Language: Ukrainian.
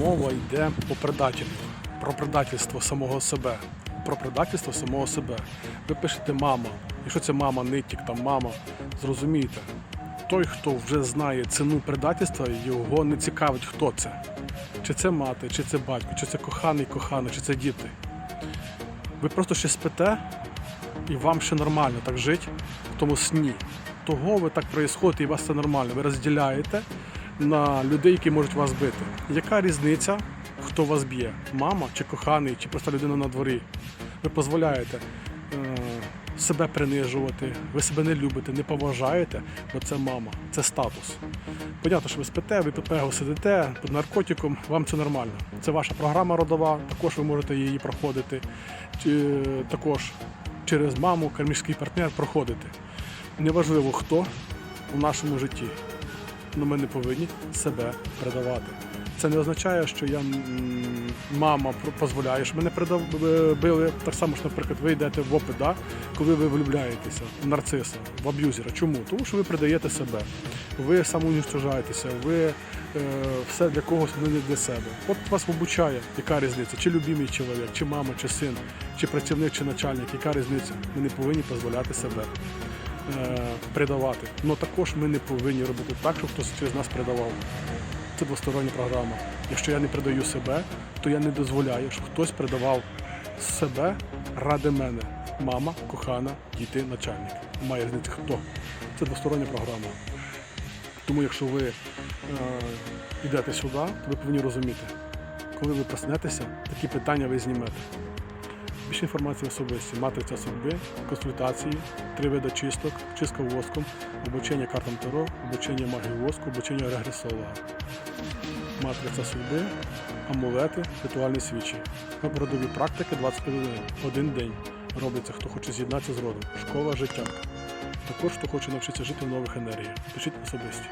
мова йде по предательству, про предательство самого себе. Про предательство самого себе. Ви пишете мама. Якщо це мама, нитік, там мама, зрозумійте, той, хто вже знає ціну предательства, його не цікавить, хто це. Чи це мати, чи це батько, чи це коханий, кохана, чи це діти. Ви просто ще спите, і вам ще нормально так жити в тому сні. Того ви так проїсходите, і у вас це нормально. Ви розділяєте на людей, які можуть вас бити. Яка різниця, хто вас б'є? Мама чи коханий, чи просто людина на дворі? Ви дозволяєте е, себе принижувати, ви себе не любите, не поважаєте, бо це мама, це статус. Понятно, що ви спите, ви під пего сидите під наркотиком, вам це нормально. Це ваша програма родова, також ви можете її проходити. Чи, також через маму, кармічний партнер проходити. Неважливо хто у нашому житті, але ми не повинні себе передавати. Це не означає, що я мама дозволяє, що мене передав- били. Так само, що, наприклад, ви йдете в опит, коли ви влюбляєтеся в нарциса, в аб'юзера. Чому? Тому що ви предаєте себе, ви самоунічтожаєтеся, ви е, все для когось не для себе. От вас обучає, яка різниця, чи любимий чоловік, чи мама, чи син, чи працівник, чи начальник, яка різниця? Ми не повинні дозволяти себе е. Але також ми не повинні робити так, щоб хтось через нас предавав. Це двостороння програма. Якщо я не предаю себе, то я не дозволяю, щоб хтось предавав себе ради мене. Мама, кохана, діти, начальник. Має різниця хто. Це двостороння програма. Тому якщо ви е, йдете сюди, то ви повинні розуміти, коли ви проснетеся, такі питання ви знімете. Більше інформації особисті, матриця судьби, консультації, три види чисток, чистка воском, обучення картам Таро, обучення магії воску, обучення регресолога. Матриця судьби, амулети, ритуальні свічі. Родові практики 21 день. Робиться, хто хоче з'єднатися з родом. Школа життя. Також хто хоче навчитися жити в нових енергіях. Пишіть особисті.